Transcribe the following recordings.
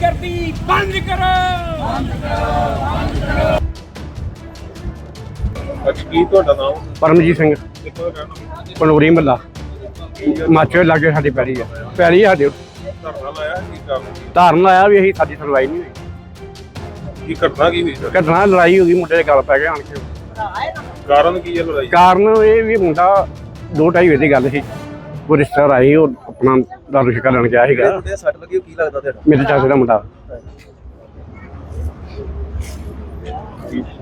ਗੁੰਡਾਗਰਦੀ ਬੰਦ ਕਰੋ। ਅੱਜ ਕੀ ਤੁਹਾਡਾ ਨਾਮ? ਪਰਮਜੀਤ ਸਿੰਘ। ਕਿੱਥੋਂ ਦਾ ਰਹਿਣਾ ਪਨੋਰੀ ਮੱਲਾ। ਮਾਚੋ ਲਾਗੇ ਸਾਡੀ ਪੈਰੀ ਆ। ਪੈਰੀ ਆ ਸਾਡੇ ਧਰਨਾ ਲਾਇਆ ਕੀ ਕਾਰਨ? ਧਾਰਨ ਆਇਆ ਵੀ ਅਸੀਂ ਸਾਡੀ ਸੁਣਵਾਈ ਨਹੀਂ ਹੋਈ। ਕੀ ਘਟਨਾ ਕੀ ਹੋਈ? ਘਟਨਾ ਲੜਾਈ ਹੋ ਗਈ ਮੁੰਡੇ ਦੇ ਗੱਲ ਪੈ ਗਿਆ ਆਣ ਕੇ। ਕਾਰਨ ਕੀ ਹੈ ਲੜਾਈ? ਕਾਰਨ ਇਹ ਵੀ ਮੁੰਡਾ ਦੋ ਢਾਈ ਵਜੇ ਦੀ ਗੱਲ ਸੀ। ਉਹ ਰਿਸ਼ਤੇਦਾਰ ਆਏ ਉਹ ਆਪਣਾ ਦਾਰੂ ਸ਼ਿਕਾ ਲੈਣ ਗਿਆ ਸੀਗਾ। ਮੁੰਡੇ ਸੱਟ ਲੱਗੀ ਕੀ ਲੱਗਦਾ ਤੁਹਾਡਾ? ਮੇਰੇ ਚਾਚੇ ਦਾ ਮੁੰਡਾ।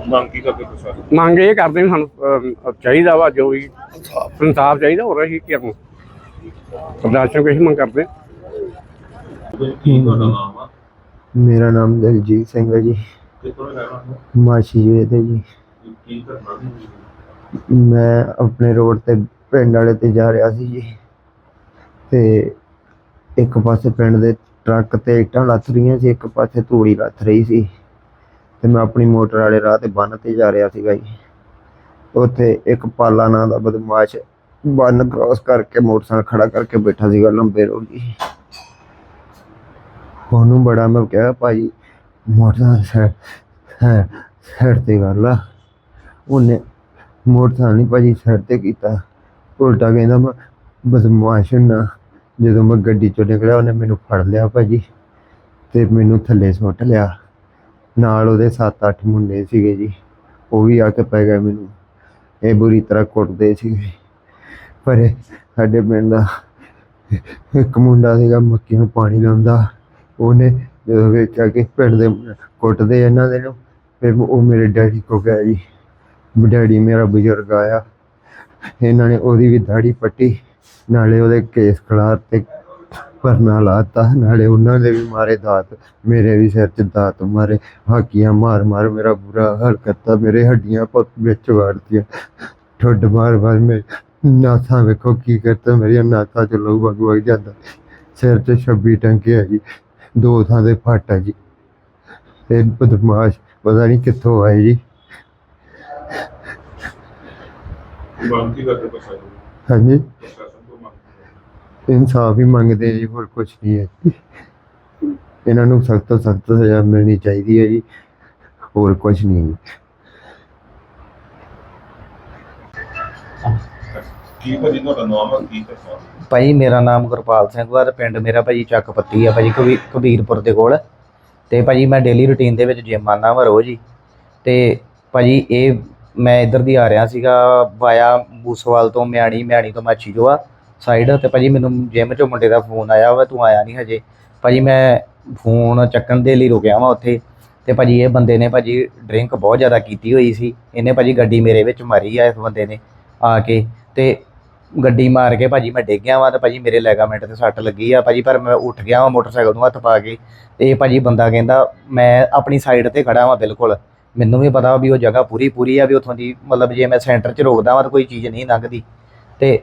ਮੰਗ ਕੀ ਕਰਦੇ ਤੁਸੀਂ? ਮੰਗ ਇਹ ਕਰਦੇ ਵੀ ਸਾਨੂੰ ਅਹ, ਚਾਹੀਦਾ ਵਾ ਜੋ ਵੀ ਇਨਸਾਫ ਚਾਹੀਦਾ ਹੋਰ ਅਸੀਂ ਕੀ ਕਰਨਾ ਪ੍ਰਦਰਸ਼ਨ ਕੋਈ ਮੰਗ ਕਰਦੇ ਕੀ ਤੁਹਾਡਾ ਨਾਮ ਆ? ਮੇਰਾ ਨਾਮ ਦਲਜੀਤ ਸਿੰਘ ਹੈ ਜੀ। ਦਾ ਰਹਿਣਾ ਮਾਛੀ ਜੀ। ਤੇ ਜੀ ਕੀ ਮੈਂ ਆਪਣੇ ਰੋਡ ਤੇ ਪਿੰਡ ਵਾਲੇ ਤੇ ਜਾ ਰਿਹਾ ਸੀ ਜੀ। ਤੇ ਇੱਕ ਪਾਸੇ ਪਿੰਡ ਦੇ ਟਰੱਕ ਤੇ ਇੱਟਾਂ ਲੱਥ ਰਹੀਆਂ ਸੀ, ਇੱਕ ਪਾਸੇ ਧੂੜੀ ਲੱਥ ਰਹੀ ਸੀ ਤੇ ਮੈਂ ਆਪਣੀ ਮੋਟਰ ਵਾਲੇ ਰਾਹ ਤੇ ਬੰਨ ਤੇ ਜਾ ਰਿਹਾ ਸੀਗਾ ਜੀ। ਉੱਥੇ ਇੱਕ ਪਾਲਾ ਨਾਂ ਦਾ ਬਦਮਾਸ਼ ਬੰਨ ਕ੍ਰਾਸ ਕਰਕੇ ਮੋਟਰਸਾਈਕਲ ਖੜਾ ਕਰਕੇ ਬੈਠਾ ਸੀਗਾ ਲੰਬੇ ਰੋਡ ਜੀ। ਉਹਨੂੰ ਬੜਾ ਮੈਂ ਕਿਹਾ, ਭਾਈ, ਮੋਟਰਸਾਈਕਲ ਹੈ ਸਾਈਡ ਤੇ ਕਰ ਲਾ। ਉਹਨੇ ਮੋਟਰਸਾਈਕਲ ਨਹੀਂ ਭਾਜੀ, ਸਾਈਡ ਤੇ ਕੀਤਾ। ਉਲਟਾ ਕਹਿੰਦਾ, ਮੈਂ ਬਦਮਾਸ਼ ਨਾ। ਜਦੋਂ ਮੈਂ ਗੱਡੀ ਚੋਂ ਨਿਕਲਿਆ, ਉਹਨੇ ਮੈਨੂੰ ਫੜ ਲਿਆ ਭਾਜੀ ਤੇ ਮੈਨੂੰ ਥੱਲੇ ਸੁੱਟ ਲਿਆ। ਨਾਲ ਉਹਦੇ 7-8 ਮੁੰਡੇ ਸੀਗੇ ਜੀ, ਉਹ ਵੀ ਆ ਕੇ ਪੈ ਗਏ ਮੈਨੂੰ। ਇਹ ਬੁਰੀ ਤਰ੍ਹਾਂ ਕੁੱਟਦੇ ਸੀਗੇ। ਪਰ ਸਾਡੇ ਪਿੰਡ ਦਾ ਇੱਕ ਮੁੰਡਾ ਸੀਗਾ ਮੱਕੀ ਨੂੰ ਪਾਣੀ ਲਾਉਂਦਾ। ਉਹਨੇ ਜਦੋਂ ਵੇਖਿਆ ਕਿ ਪਿੰਡ ਦੇ ਕੁੱਟਦੇ ਇਹਨਾਂ ਦੇ ਨੂੰ, ਫਿਰ ਉਹ ਮੇਰੇ ਡੈਡੀ ਕੋ ਗਿਆ ਜੀ। ਡੈਡੀ ਮੇਰਾ ਬਜ਼ੁਰਗ ਆਇਆ। ਇਹਨਾਂ ਨੇ ਉਹਦੀ ਵੀ ਦਾੜੀ ਪੱਟੀ। ਨਾਲੇ ਉਹਦੇ ਕੇਸ ਖਿਲਾਰ ਤੇ ਪਰਨਾ ਲਾਤਾ ਨਾਲੇ ਉਹਨਾਂ ਦੇ ਵੀ ਮਾਰੇ ਦਾਤ ਮੇਰੇ ਵੀ ਸਿਰ 'ਚ ਦਾਤ ਮਾਰੇ ਹਾਕੀਆਂ ਮਾਰ ਮਾਰ ਮੇਰਾ ਬੁਰਾ ਹਾਲ ਕਰਤਾ ਮੇਰੇ ਹੱਡੀਆਂ ਪੱਕ ਵਿੱਚ ਵਾੜਤੀਆਂ। ਠੁੱਡ ਮਾਰ ਮਾਰ ਮੇ ਨਾਥਾਂ ਵੇਖੋ ਕੀ ਕਰਤਾ ਮੇਰੀਆਂ ਨਾਥਾਂ 'ਚ ਲਹੂ ਵਗ ਵਗ ਜਾਂਦਾ। ਸਿਰ 'ਚ 26 ਟੰਕੇ ਆ ਜੀ ਦੋ ਥਾਂ ਦੇ ਫੱਟ ਆ ਜੀ ਇਹ ਬਦਮਾਸ਼ ਪਤਾ ਨਹੀਂ ਕਿੱਥੋਂ ਆਏ ਜੀ। ਮੰਗ ਕੀ ਕਰਦੇ ਤੁਸੀਂ ਹਾਂਜੀ? ਤੋਂ ਇਨਸਾਫ ਹੀ ਮੰਗਦੇ ਜੀ ਹੋਰ ਕੁਝ ਨਹੀਂ ਹੈ ਜੀ। ਇਹਨਾਂ ਨੂੰ ਸਖਤ ਤੋਂ ਸਖਤ ਸਜ਼ਾ ਮਿਲਣੀ ਚਾਹੀਦੀ ਹੈ ਜੀ ਹੋਰ ਕੁਝ ਨਹੀਂ ਕੀ ਭਾਜੀ ਤੁਹਾਡਾ ਨਾਮ ਆ ਕੀ ਘਟਨਾ ਭਾਈ ਮੇਰਾ ਨਾਮ ਗੁਰਪਾਲ ਸਿੰਘ ਵਾ ਤੇ ਪਿੰਡ ਮੇਰਾ ਭਾਜੀ ਚੱਕ ਪੱਤੀ ਆ ਭਾਜੀ ਕਬੀ- ਕਬੀਰਪੁਰ ਦੇ ਕੋਲ। ਤੇ ਭਾਜੀ ਮੈਂ ਡੇਲੀ ਰੁਟੀਨ ਦੇ ਵਿੱਚ ਜਿਮ ਆਨਾ ਵਾ ਰੋਜ਼ ਹੀ। ਤੇ ਭਾਜੀ ਇਹ ਮੈਂ ਇੱਧਰ ਦੀ ਆ ਰਿਹਾ ਸੀਗਾ ਵਾਇਆ ਬੂਸਵਾਲ ਤੋਂ ਮਿਆਣੀ ਮਿਆਣੀ ਤੋਂ ਮਾਛੀ ਜੋ ਆ ਸਾਈਡ ਤੇ ਭਾਜੀ ਮੈਨੂੰ ਜਿਮ ਚੋਂ ਮੁੰਡੇ ਦਾ ਫੋਨ ਆਇਆ ਵਾ, ਤੂੰ ਆਇਆ ਨਹੀਂ ਹਜੇ। ਭਾਜੀ ਮੈਂ ਫੋਨ ਚੱਕਣ ਦੇ ਲਈ ਰੁਕਿਆ ਵਾਂ ਉੱਥੇ ਤੇ ਭਾਜੀ ਇਹ ਬੰਦੇ ਨੇ ਭਾਜੀ ਡਰਿੰਕ ਬਹੁਤ ਜ਼ਿਆਦਾ ਕੀਤੀ ਹੋਈ ਸੀ। ਇਹਨੇ ਭਾਜੀ ਗੱਡੀ ਮੇਰੇ ਵਿੱਚ ਮਾਰੀ ਆ ਇਸ ਬੰਦੇ ਨੇ ਆ ਕੇ ਤੇ ਗੱਡੀ ਮਾਰ ਕੇ ਭਾਜੀ ਮੈਂ ਡਿੱਗ ਗਿਆ ਵਾਂ ਤੇ ਭਾਜੀ ਮੇਰੇ ਲੈਗਾਮੈਂਟ ਤੇ ਸੱਟ ਲੱਗੀ ਆ ਭਾਜੀ, ਪਰ ਮੈਂ ਉੱਠ ਗਿਆ ਵਾਂ ਮੋਟਰਸਾਈਕਲ ਨੂੰ ਹੱਥ ਪਾ ਕੇ ਤੇ ਇਹ ਭਾਜੀ ਬੰਦਾ ਕਹਿੰਦਾ, ਮੈਂ ਆਪਣੀ ਸਾਈਡ ਤੇ ਖੜਾ ਵਾਂ ਬਿਲਕੁਲ। ਮੈਨੂੰ ਵੀ ਪਤਾ ਵੀ ਉਹ ਜਗ੍ਹਾ ਪੂਰੀ ਪੂਰੀ ਆ, ਵੀ ਉੱਥੋਂ ਦੀ ਮਤਲਬ ਜੇ ਮੈਂ ਸੈਂਟਰ 'ਚ ਰੋਕਦਾ ਵਾਂ ਤਾਂ ਕੋਈ ਚੀਜ਼ ਨਹੀਂ ਲੰਘਦੀ। ਤੇ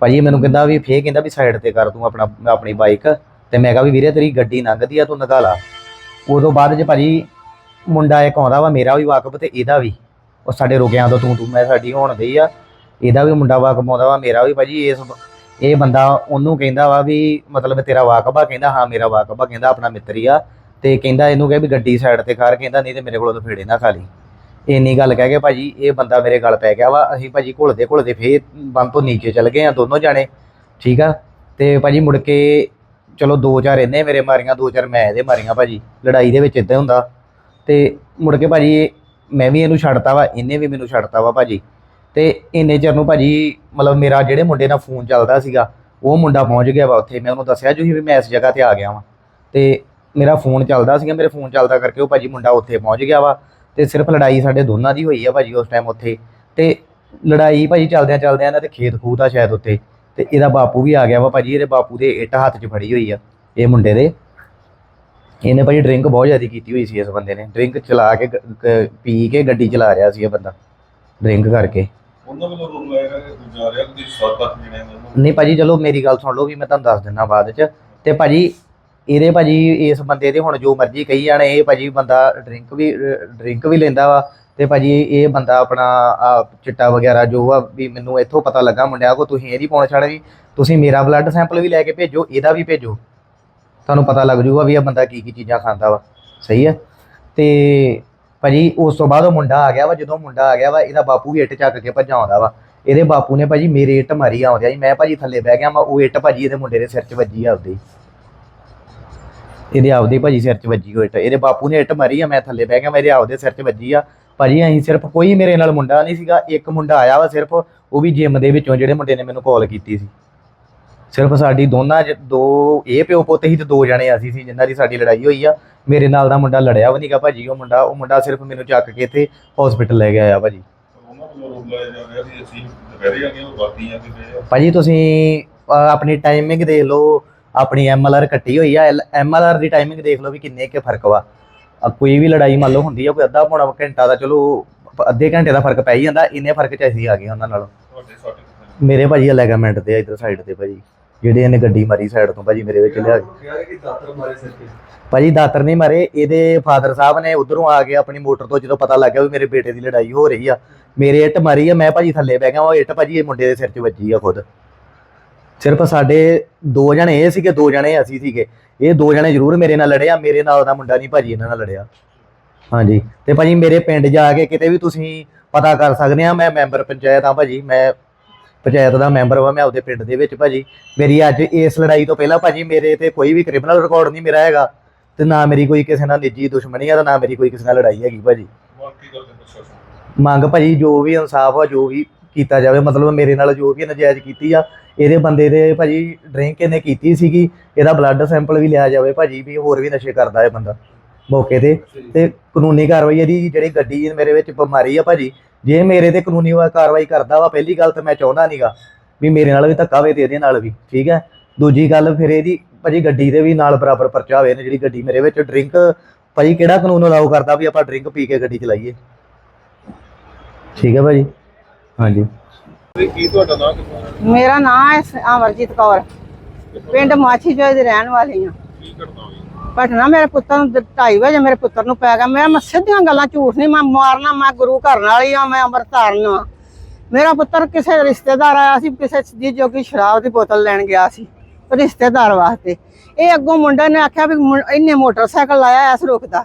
ਭਾਜੀ ਮੈਨੂੰ ਕਹਿੰਦਾ ਵੀ ਫੇਰ ਕਹਿੰਦਾ ਵੀ ਸਾਈਡ ਤੇ ਕਰ ਤੂੰ ਆਪਣਾ, ਆਪਣੀ ਬਾਈਕ ਤੇ ਮੈਂ ਕਿਹਾ ਵੀ ਵੀਰੇ ਤੇਰੀ ਗੱਡੀ ਲੰਘਦੀ ਆ, ਤੂੰ ਨਗਾ ਲਾ। ਉਦੋਂ ਬਾਅਦ ਜੇ ਭਾਜੀ ਮੁੰਡਾ ਇੱਕ ਆਉਂਦਾ ਵਾ, ਮੇਰਾ ਵੀ ਵਾਕਫ ਤੇ ਇਹਦਾ ਵੀ। ਉਹ ਸਾਡੇ ਰੁਕਿਆਂ ਤੋਂ ਤੂੰ ਤੂੰ, ਮੈਂ ਸਾਡੀ ਹੋਣ ਗਈ ਆ। ਇਹਦਾ ਵੀ ਮੁੰਡਾ ਵਾਕਫ ਆਉਂਦਾ ਵਾ, ਮੇਰਾ ਵੀ ਭਾਜੀ ਇਸ ਇਹ ਬੰਦਾ ਉਹਨੂੰ ਕਹਿੰਦਾ ਵਾ ਵੀ ਮਤਲਬ ਤੇਰਾ ਵਾਕਫ ਆ, ਕਹਿੰਦਾ ਹਾਂ ਮੇਰਾ ਵਾਕਫ ਆ, ਕਹਿੰਦਾ ਆਪਣਾ ਮਿੱਤਰੀ ਆ। ਤੇ ਕਹਿੰਦਾ ਇਹਨੂੰ ਕਹੇ ਵੀ ਗੱਡੀ ਸਾਈਡ ਤੇ ਕਰ, ਕਹਿੰਦਾ ਨਹੀਂ ਤੇ ਮੇਰੇ ਕੋਲੋਂ ਤਾਂ ਫੇੜੇ ਨਾ ਖਾ ਲਈ। ਇੰਨੀ ਗੱਲ ਕਹਿ ਕੇ ਭਾਜੀ, ਇਹ ਬੰਦਾ ਮੇਰੇ ਗੱਲ ਪੈ ਗਿਆ ਵਾ, ਅਸੀਂ ਭਾਜੀ ਘੁਲਦੇ ਘੁਲਦੇ ਫੇਰ ਬੰਦ ਤੋਂ ਨੀਚੇ ਚਲ ਗਏ ਆ ਦੋਨੋਂ ਜਾਣੇ, ਠੀਕ ਆ? ਤੇ ਭਾਜੀ ਮੁੜ ਕੇ ਚਲੋ ਦੋ ਚਾਰ ਇਹਨੇ ਮੇਰੇ ਮਾਰੀਆਂ, ਦੋ ਚਾਰ ਮੈਂ ਇਹਦੇ ਮਾਰੀਆਂ ਭਾਜੀ, ਲੜਾਈ ਦੇ ਵਿੱਚ ਇਦਾਂ ਹੁੰਦਾ। ਤੇ ਮੁੜ ਕੇ ਭਾਜੀ ਇਹ- ਮੈਂ ਵੀ ਇਹਨੂੰ ਛੱਡਤਾ ਵਾ, ਇਹਨੇ ਵੀ ਮੈਨੂੰ ਛੱਡਤਾ ਵਾ ਭਾਜੀ। ਤੇ ਇੰਨੇ ਚਿਰ ਨੂੰ ਭਾਜੀ ਮਤਲਬ ਮੇਰਾ ਜਿਹੜੇ ਮੁੰਡੇ ਨਾਲ ਫੋਨ ਚੱਲਦਾ ਸੀਗਾ, ਉਹ ਮੁੰਡਾ ਪਹੁੰਚ ਗਿਆ ਵਾ ਉੱਥੇ, ਮੈਂ ਉਹਨੂੰ ਦੱਸਿਆ ਜੀ ਵੀ ਮੈਂ ਇਸ ਜਗ੍ਹਾ ਤੇ ਆ ਗਿਆ ਵਾਂ। ਤੇ ਮੇਰਾ ਫੋਨ ਚੱਲਦਾ ਸੀਗਾ, ਮੇਰੇ ਫੋਨ ਚੱਲਦਾ ਕਰਕੇ ਉਹ ਭਾਜੀ ਮੁੰਡਾ ਉੱਥੇ ਪਹੁੰਚ ਗਿਆ ਵਾ। ਤੇ ਸਿਰਫ ਲੜਾਈ ਸਾਡੇ ਦੋਨਾਂ ਦੀ ਹੋਈ ਆ ਭਾਜੀ ਉਸ ਟਾਈਮ ਉੱਥੇ। ਤੇ ਲੜਾਈ ਭਾਜੀ ਚੱਲਦਿਆਂ ਚੱਲਦਿਆਂ ਇਹਨਾਂ ਦੇ ਖੇਤ ਖੂਹ ਦਾ ਸ਼ਾਇਦ ਉੱਤੇ ਤੇ ਇਹਦਾ ਬਾਪੂ ਵੀ ਆ ਗਿਆ ਵਾ ਭਾਜੀ ਇਹਦੇ ਬਾਪੂ ਦੇ ਇੱਟ ਹੱਥ 'ਚ ਫੜੀ ਹੋਈ ਆ ਇਹ ਮੁੰਡੇ ਦੇ। ਇਹਨੇ ਭਾਜੀ ਡਰਿੰਕ ਬਹੁਤ ਜ਼ਿਆਦਾ ਕੀਤੀ ਹੋਈ ਸੀ ਇਸ ਬੰਦੇ ਨੇ। ਡਰਿੰਕ ਚਲਾ ਕੇ ਪੀ ਕੇ ਗੱਡੀ ਚਲਾ ਰਿਹਾ ਸੀ ਇਹ ਬੰਦਾ ਡਰਿੰਕ ਕਰਕੇ। ਉਹਨਾਂ ਵੱਲੋਂ ਰੋਲ ਲਾਇਆ ਜਾ ਰਿਹਾ ਕਿ 7-8 ਜਣੇ ਨੇ ਨਹੀਂ ਭਾਜੀ ਚਲੋ ਮੇਰੀ ਗੱਲ ਸੁਣ ਲਓ ਵੀ ਮੈਂ ਤੁਹਾਨੂੰ ਦੱਸ ਦਿੰਦਾ ਬਾਅਦ ਚ। ਤੇ ਭਾਜੀ ਇਹਦੇ ਭਾਜੀ ਇਸ ਬੰਦੇ ਦੇ ਹੁਣ ਜੋ ਮਰਜ਼ੀ ਕਹੀ ਜਾਣ, ਇਹ ਭਾਜੀ ਬੰਦਾ ਡਰਿੰਕ ਵੀ ਡਰਿੰਕ ਵੀ ਲੈਂਦਾ ਵਾ ਤੇ ਭਾਜੀ ਇਹ ਬੰਦਾ ਆਪਣਾ ਚਿੱਟਾ ਵਗੈਰਾ ਜੋ ਆ ਵੀ ਮੈਨੂੰ ਇੱਥੋਂ ਪਤਾ ਲੱਗਾ ਮੁੰਡਿਆਂ ਕੋ ਤੁਸੀਂ ਇਹਦੀ ਪਹੁੰਚ ਛੱਡ ਵੀ, ਤੁਸੀਂ ਮੇਰਾ ਬਲੱਡ ਸੈਂਪਲ ਵੀ ਲੈ ਕੇ ਭੇਜੋ, ਇਹਦਾ ਵੀ ਭੇਜੋ। ਤੁਹਾਨੂੰ ਪਤਾ ਲੱਗ ਜੂਗਾ ਵੀ ਇਹ ਬੰਦਾ ਕੀ ਕੀ ਚੀਜ਼ਾਂ ਖਾਂਦਾ ਵਾ। ਸਹੀ ਹੈ ਤੇ ਭਾਜੀ ਉਸ ਤੋਂ ਬਾਅਦ ਉਹ ਮੁੰਡਾ ਆ ਗਿਆ ਵਾ, ਜਦੋਂ ਮੁੰਡਾ ਆ ਗਿਆ ਵਾ, ਇਹਦਾ ਬਾਪੂ ਵੀ ਇੱਟ ਚੱਕ ਕੇ ਭੱਜਾ ਆਉਂਦਾ ਵਾ। ਇਹਦੇ ਬਾਪੂ ਨੇ ਭਾਜੀ ਮੇਰੇ ਇੱਟ ਮਾਰੀ ਆਉਂਦਿਆ ਜੀ ਮੈਂ ਭਾਜੀ ਥੱਲੇ ਬਹਿ ਗਿਆ ਮੈਂ ਉਹ ਇੱਟ ਭਾਜੀ ਇਹਦੇ ਮੁੰਡੇ ਦੇ ਸਿਰ 'ਚ ਵੱਜੀ ਆ ਇਹਦੇ ਆਪਦੇ ਭਾਜੀ ਸਿਰ 'ਚ ਵੱਜੀ ਉਹ ਇਹਦੇ ਬਾਪੂ ਨੇ ਇੱਟ ਮਾਰੀ ਆ, ਮੈਂ ਥੱਲੇ ਬਹਿ ਗਿਆ, ਮੇਰੇ ਆਪਦੇ ਸਿਰ 'ਚ ਵੱਜੀ ਆ। ਭਾਜੀ ਅਸੀਂ ਸਿਰਫ ਕੋਈ ਮੇਰੇ ਨਾਲ ਮੁੰਡਾ ਨਹੀਂ ਸੀਗਾ, ਇੱਕ ਮੁੰਡਾ ਆਇਆ ਵਾ ਸਿਰਫ, ਉਹ ਵੀ ਜਿਮ ਦੇ ਵਿੱਚੋਂ ਜਿਹੜੇ ਮੁੰਡੇ ਨੇ ਮੈਨੂੰ ਕਾਲ ਕੀਤੀ ਸੀ। ਸਿਰਫ ਸਾਡੀ ਦੋਨਾਂ ਦੋ, ਇਹ ਪਿਓ ਪੁੱਤ ਹੀ ਤੇ ਦੋ ਜਣੇ ਅਸੀਂ ਸੀ, ਜਿਨ੍ਹਾਂ ਦੀ ਸਾਡੀ ਲੜਾਈ ਹੋਈ ਆ। ਮੇਰੇ ਨਾਲ ਦਾ ਮੁੰਡਾ ਲੜਿਆ ਵੀ ਨਹੀਂਗਾ ਭਾਜੀ, ਉਹ ਮੁੰਡਾ ਉਹ ਮੁੰਡਾ ਸਿਰਫ ਮੈਨੂੰ ਚੱਕ ਕੇ ਇੱਥੇ ਹਸਪੀਟਲ ਲੈ ਕੇ ਆਇਆ ਭਾਜੀ। ਭਾਜੀ, ਤੁਸੀਂ ਆਪਣੀ ਟਾਈਮਿੰਗ ਦੇਖ ਲਓ ਆਪਣੀ ਐਮਐਲਆਰ ਕੱਟੀ ਹੋਈ ਆ ਐਮਐਲਆਰ ਦੀ ਟਾਈਮਿੰਗ ਦੇਖ ਲਓ ਵੀ ਕਿੰਨੇ ਕੇ ਫ਼ਰਕ ਵਾ। ਕੋਈ ਵੀ ਲੜਾਈ ਮੰਨ ਲਓ ਹੁੰਦੀ ਆ ਕੋਈ ਅੱਧਾ ਪੌਣਾ ਘੰਟਾ ਦਾ ਚਲੋ ਅੱਧੇ ਘੰਟੇ ਦਾ ਫ਼ਰਕ ਪੈ ਹੀ ਜਾਂਦਾ ਇੰਨੇ ਫ਼ਰਕ ਚ ਅਸੀਂ ਆ ਗਏ ਉਹਨਾਂ ਨਾਲੋਂ। ਮੇਰੇ ਭਾਜੀ ਲੈਗਾਮੈਂਟ ਤੇ ਆ ਇਧਰ ਸਾਈਡ ਤੇ ਭਾਜੀ। ਜਿਹੜੇ ਇਹਨੇ ਗੱਡੀ ਮਾਰੀ ਸਾਈਡ ਤੋਂ ਭਾਜੀ ਮੇਰੇ ਵਿੱਚ ਲਿਆ ਕੇ। ਭਾਜੀ ਦਾਤਰ ਨਹੀਂ ਮਾਰੇ ਇਹਦੇ ਫਾਦਰ ਸਾਹਿਬ ਨੇ ਉਧਰੋਂ ਆ ਕੇ ਆਪਣੀ ਮੋਟਰ ਤੋਂ ਜਦੋਂ ਪਤਾ ਲੱਗਿਆ ਵੀ ਮੇਰੇ ਬੇਟੇ ਦੀ ਲੜਾਈ ਹੋ ਰਹੀ ਆ ਮੇਰੇ ਇੱਟ ਮਾਰੀ ਆ ਮੈਂ ਭਾਜੀ ਥੱਲੇ ਬਹਿ ਗਿਆ ਉਹ ਇੱਟ ਭਾਜੀ ਇਹ ਮੁੰਡੇ ਦੇ ਸਿਰ 'ਚ ਵੱਜੀ ਆ ਖੁਦ। ਸਿਰਫ ਸਾਡੇ ਦੋ ਜਣੇ ਇਹ ਸੀਗੇ ਦੋ ਜਣੇ ਅਸੀਂ ਸੀਗੇ। ਇਹ ਦੋ ਜਣੇ ਜ਼ਰੂਰ ਮੇਰੇ ਨਾਲ ਲੜਿਆ ਮੇਰੇ ਨਾਲ ਦਾ ਮੁੰਡਾ ਨਹੀਂ ਭਾਜੀ ਇਹਨਾਂ ਨਾਲ ਲੜਿਆ। ਹਾਂਜੀ ਤੇ ਭਾਜੀ ਮੇਰੇ ਪਿੰਡ ਜਾ ਕੇ ਕਿਤੇ ਵੀ ਤੁਸੀਂ ਪਤਾ ਕਰ ਸਕਦੇ ਆ ਮੈਂ ਮੈਂਬਰ ਪੰਚਾਇਤ ਆ ਭਾਜੀ ਮੈਂ ਪੰਚਾਇਤ ਦਾ ਮੈਂਬਰ ਵਾ ਮੈਂ ਆਪਦੇ ਪਿੰਡ ਦੇ ਵਿੱਚ ਭਾਜੀ। ਮੇਰੀ ਅੱਜ ਇਸ ਲੜਾਈ ਤੋਂ ਪਹਿਲਾਂ ਭਾਜੀ ਮੇਰੇ ਤੇ ਕੋਈ ਵੀ ਕ੍ਰਿਮੀਨਲ ਰਿਕਾਰਡ ਨਹੀਂ ਮੇਰਾ ਹੈਗਾ ਤੇ ਨਾ ਮੇਰੀ ਕੋਈ ਕਿਸੇ ਨਾਲ ਨਿੱਜੀ ਦੁਸ਼ਮਣੀ ਆ ਤੇ ਨਾ ਮੇਰੀ ਕੋਈ ਕਿਸੇ ਨਾਲ ਲੜਾਈ ਹੈਗੀ ਭਾਜੀ। ਮੰਗ ਭਾਜੀ ਜੋ ਵੀ ਇਨਸਾਫ ਆ ਜੋ ਵੀ ਕੀਤਾ ਜਾਵੇ, ਮਤਲਬ ਮੇਰੇ ਨਾਲ ਜੋ ਵੀ ਨਜਾਇਜ਼ ਕੀਤੀ ਆ, ਇਹਦੇ ਬੰਦੇ ਦੇ ਭਾਜੀ ਡਰਿੰਕ ਇਹਨੇ ਕੀਤੀ ਸੀਗੀ, ਇਹਦਾ ਬਲੱਡ ਸੈਂਪਲ ਵੀ ਲਿਆ ਜਾਵੇ ਭਾਜੀ ਵੀ ਹੋਰ ਵੀ ਨਸ਼ੇ ਕਰਦਾ ਹੈ ਬੰਦਾ ਮੌਕੇ ਤੇ। ਤੇ ਕਾਨੂੰਨੀ ਕਾਰਵਾਈ ਇਹਦੀ ਜਿਹੜੀ ਗੱਡੀ ਮੇਰੇ ਵਿੱਚ ਬਿਮਾਰੀ ਆ ਭਾਜੀ, ਜੇ ਮੇਰੇ ਤੇ ਕਾਨੂੰਨੀ ਕਾਰਵਾਈ ਕਰਦਾ ਵਾ, ਪਹਿਲੀ ਗੱਲ ਤਾਂ ਮੈਂ ਚਾਹੁੰਦਾ ਨਹੀਂਗਾ ਵੀ ਮੇਰੇ ਨਾਲ ਵੀ ਧੱਕਾ ਹੋਵੇ ਤੇ ਇਹਦੇ ਨਾਲ ਵੀ, ਠੀਕ ਹੈ? ਦੂਜੀ ਗੱਲ ਫਿਰ ਇਹਦੀ ਭਾਜੀ ਗੱਡੀ ਦੇ ਵੀ ਨਾਲ ਬਰਾਬਰ ਪਰਚਾ ਹੋਵੇ ਨੇ ਜਿਹੜੀ ਗੱਡੀ ਮੇਰੇ ਵਿੱਚ ਡਰਿੰਕ ਭਾਜੀ ਕਿਹੜਾ ਕਾਨੂੰਨ ਅਲਾਉ ਕਰਦਾ ਵੀ ਆਪਾਂ ਡਰਿੰਕ ਪੀ ਕੇ ਗੱਡੀ ਚਲਾਈਏ? ਠੀਕ ਹੈ ਭਾਜੀ? ਹਾਂਜੀ। ਤੇ ਕੀ ਤੁਹਾਡਾ ਨਾਮ ਕਿੱਥੋਂ ਮੇਰਾ ਨਾਮ ਹੈ ਅਮਰਜੀਤ ਕੌਰ। ਪਿੰਡ ਮਾਛੀ ਚੋਏ ਦੀ ਰਹਿਣ ਵਾਲੀ ਹਾਂ। ਕੀ ਘਟਨਾ ਹੋਈ ਪਟਨਾ ਮੇਰੇ ਪੁੱਤਰ ਨੂੰ 2:30 ਵਜੇ ਮੇਰੇ ਪੁੱਤਰ ਨੂੰ ਪੈ ਗਿਆ। ਮੈਂ ਮੈਂ ਸਿੱਧੀਆਂ ਗੱਲਾਂ ਝੂਠ ਨਹੀਂ ਮੈਂ ਮਾਰਨਾ ਮੈਂ ਗੁਰੂ ਘਰ ਵਾਲੀ ਆ ਮੈਂ ਅੰਮ੍ਰਿਤ ਧਾਰਨਾ ਮੇਰਾ ਪੁੱਤਰ ਕਿਸੇ ਰਿਸ਼ਤੇਦਾਰ ਆਇਆ ਸੀ ਕਿਸੇ ਦੀ ਜੋਗੀ ਸ਼ਰਾਬ ਦੀ ਬੋਤਲ ਲੈਣ ਗਿਆ ਸੀ ਰਿਸ਼ਤੇਦਾਰ ਵਾਸਤੇ। ਇਹ ਅੱਗੋਂ ਮੁੰਡੇ ਨੇ ਆਖਿਆ ਵੀ ਮੁੰ- ਇਹਨੇ ਮੋਟਰਸਾਈਕਲ ਲਾਇਆ ਐਸ ਰੁਕਦਾ